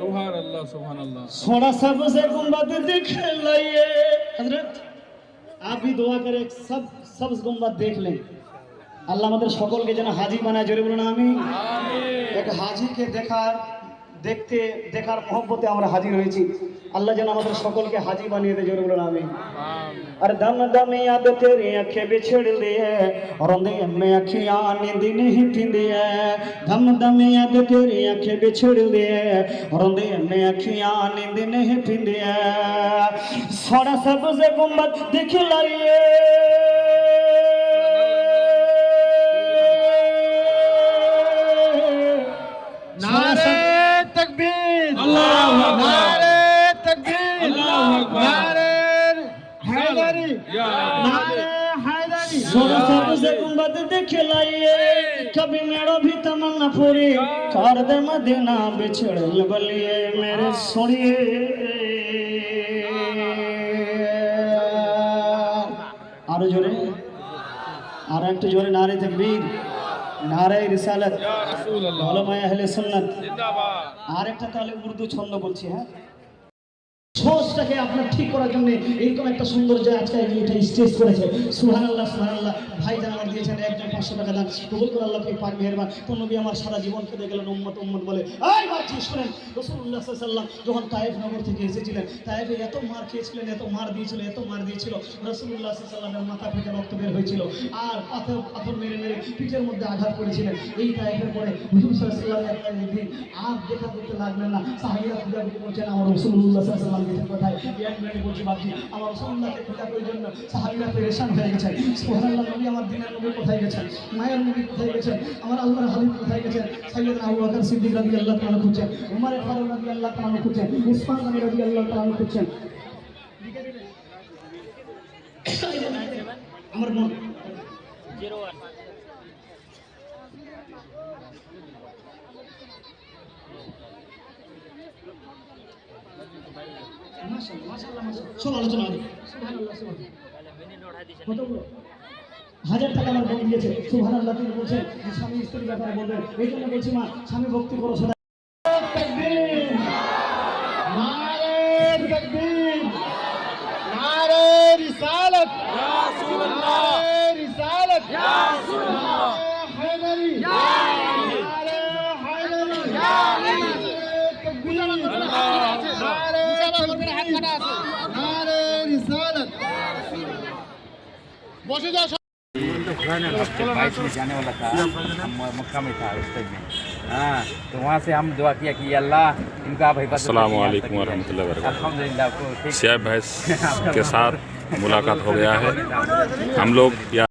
सुभान अल्लाह थोड़ा सबसे गुम्बद दिखलाइए हजरत आप भी दुआ करें सब सब गुम्बद देख लें আল্লাহ আমাদের সকলকে যেন হাজি বানায় জোরে বলুন আমি এক হাজিকে দেখার দেখতে দেখার মহব্বতে আমরা হাজির হয়েছি। আল্লাহ যেন আমাদের সকলকে হাজি বানিয়ে দেয় জোরগুলো নামে আর দম দমে আদ তেরে আখে বিছড় দিয়ে রন্দে মে আখিয়া নিদিন হিট দিয়ে দম দমে আদ তেরে আখে বিছড় দিয়ে রন্দে মে আখিয়া নিদিন হিট দিয়ে সড়া সবুজ গুম্বদ দেখি লাইয়ে कभी मेरा भी तमन्ना पूरी कर दे मदीना बिछड़ बलिए मेरे सुनिए আরো জোরে আর একটু জোরে নারে তকবীর নারে রিসালাত या रसूल अल्लाह ওলামায়ে আহলে সুন্নাত जिंदाबाद আর একটা তাহলে উর্দু ছন্দ বলছি হ্যাঁ সোচটাকে আপনার ঠিক করার জন্য এইরকম একটা সুন্দর যে আজকে এটা স্টেজ করেছে। সুহান আল্লাহ সুহান আল্লাহ ভাই জান আমার দিয়েছেন, একজন পাঁচশো টাকা দান। কবুল করে আল্লাহকে পাক মেহরবান। তো নবী আমার সারা জীবন কেটে গেলেন, উম্মত উম্মত বলে, এই বাচ্চি শুনেন রসুল্লাহ সাল্লাম যখন তায়েফ নগর থেকে এসেছিলেন, তায়েফে এত মার খেয়েছিলেন, এত মার দিয়েছিল, এত মার দিয়েছিল রসুল্লাহ সাল্লামের মাথা ফেটে রক্ত বের হয়েছিল আর পাথর পাথর মেরে মেরে পিঠের মধ্যে আঘাত করেছিলেন। এই তায়েফের পরে হুজুর সাল্লামের একটা দিন আর দেখা করতে লাগলেন না। সাহাবিরা পূজা করতে বলছেন আমার রসুল্লাহ সাল্লাম গেছেন কোথায়? এক মিনিটে বলছি বাপজি আমার রসুল্লাহকে পূজা করার জন্য সাহাবিরা পেরেশান হয়ে গেছেন। সোহানাল্লাহ নবী আমার দিনের নবী কোথায় গেছেন? মায়ের নবী কোথায় গেছেন? আমার আল্লাহর হাবিব কোথায় গেছেন? সাইয়েদ আবু বকর সিদ্দিক রাদিয়াল্লাহু তাআলা খুঁজছেন উমর ফারুক রাদিয়াল্লাহু তাআলা খুঁজছেন উসমান গনি রাদিয়াল্লাহু তাআলা খুঁজছেন। আমার মন মাশাআল্লাহ মাশাআল্লাহ সব আলোচনা হবে। হাজার টাকা আমার বোন দিয়েছে। সুভান আল্লাহ তিনি বলছেন স্বামী স্ত্রীর ব্যাপারে বলবেন। এই জন্য বলছি মা স্বামী ভক্তি করো সদা। Yeah. बसे जाओ में जाने वाला था हम मक्का में था उस टाइम में हाँ तो वहाँ से हम दुआ किया कि अल्लाह इनका भैंस के साथ मुलाकात हो गया है। हम लोग